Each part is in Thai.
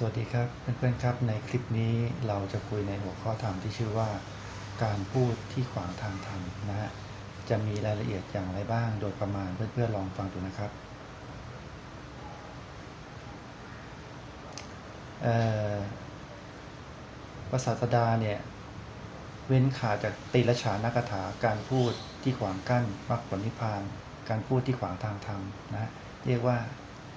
สวัสดีครับเพื่อนๆครับในคลิปนี้เราจะคุยในหัวข้อธรรมที่ชื่อว่า การพูดที่ขวางทางธรรมนะฮะจะมีรายละเอียดอย่างไรบ้างโดยประมาณเพื่อนๆลองฟังดูนะครับเอ่อพระศาสดาเนี่ยเว้นขาดจากติลฉานกถาการพูดที่ขวางกั้นมรรคผลนิพพาน การพูดที่ขวางทางธรรมนะเรียกว่า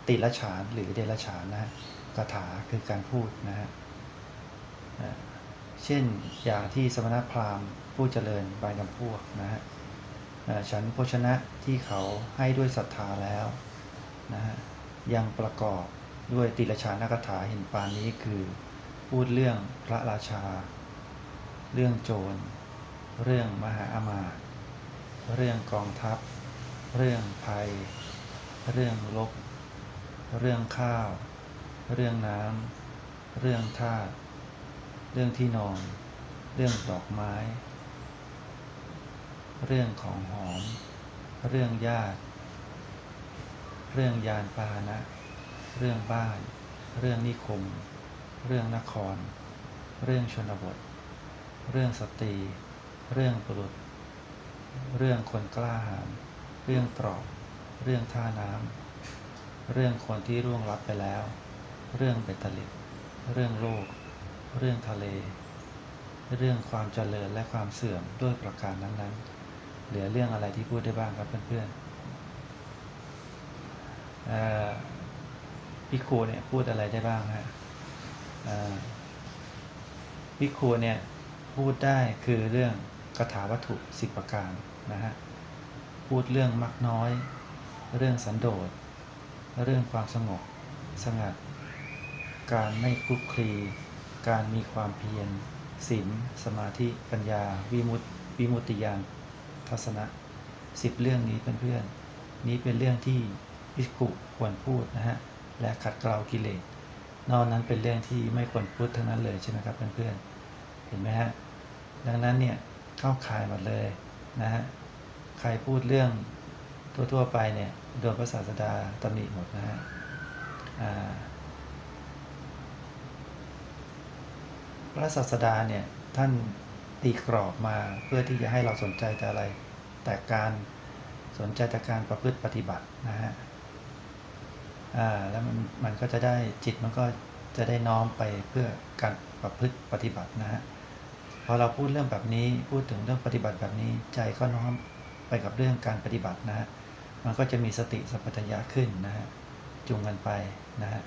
ติลฉานหรือเดลฉานนะ คาถาคือการพูดนะฮะเช่นอย่างที่สมณพราหมณ์ผู้เจริญบานกำพวกนะฮะฉันโภชนะที่เขาให้ด้วยศรัทธาแล้วนะฮะยังประกอบด้วยติลฉานกถาเห็นปานนี้คือพูดเรื่องพระราชา เรื่องโจร เรื่องมหาอามาตเรื่องกองทัพ เรื่องภัย เรื่องลบ เรื่องข้าว เรื่องน้ำ เรื่องท่า เรื่องที่นอน เรื่องดอกไม้ เรื่องของหอม เรื่องญาติ เรื่องยานพาหนะ เรื่องบ้าน เรื่องนิคม เรื่องนคร เรื่องชนบท เรื่องสตรี เรื่องบุรุษ เรื่องคนกล้าหาญ เรื่องตรอก เรื่องท่าน้ำเรื่องคนที่ร่วงลับไปแล้ว เรื่องเบตเตอลิดเรื่องโลก เรื่องทะเล เรื่องความเจริญและความเสื่อมด้วยประการนั้นๆ เหลือเรื่องอะไรที่พูดได้บ้างครับเพื่อนๆเอ่อพิคูเนี่ยพูดอะไรได้บ้างฮะเอ่อพิคูเนี่ยพูดได้คือเรื่องคาถาวัตถุสิบประการนะฮะ พูดเรื่องมักน้อย เรื่องสันโดษ เรื่องความสงบสงัด การไม่คลุกคลี การมีความเพียรศีลสมาธิปัญญา วิมุตติวิมุตติญาณทัศนะสิบเรื่องนี้เพื่อนๆนี้เป็นเรื่องที่พิกุควรพูดนะฮะและขัดเกลากิเลสนอกนั้นเป็นเรื่องที่ไม่ควรพูดทั้งนั้นเลยใช่ไหมครับเพื่อนๆเห็นไหมฮะดังนั้นเนี่ยเข้าข่ายหมดเลยนะฮะใครพูดเรื่องทั่วๆไปเนี่ยโดนพระศาสดาตำหนิหมดนะฮะอ่า พระศาสดาเนี่ยท่านตีกรอบมาเพื่อที่จะให้เราสนใจแต่อะไร แต่การสนใจแต่การประพฤติปฏิบัตินะฮะอ่าแล้วมันมันก็จะได้จิตมันก็จะได้น้อมไปเพื่อการประพฤติปฏิบัตินะฮะพอเราพูดเรื่องแบบนี้พูดถึงเรื่องปฏิบัติแบบนี้ใจก็น้อมไปกับเรื่องการปฏิบัตินะฮะมันก็จะมีสติสัมปชัญญะขึ้นนะฮะจูงกันไปนะฮะ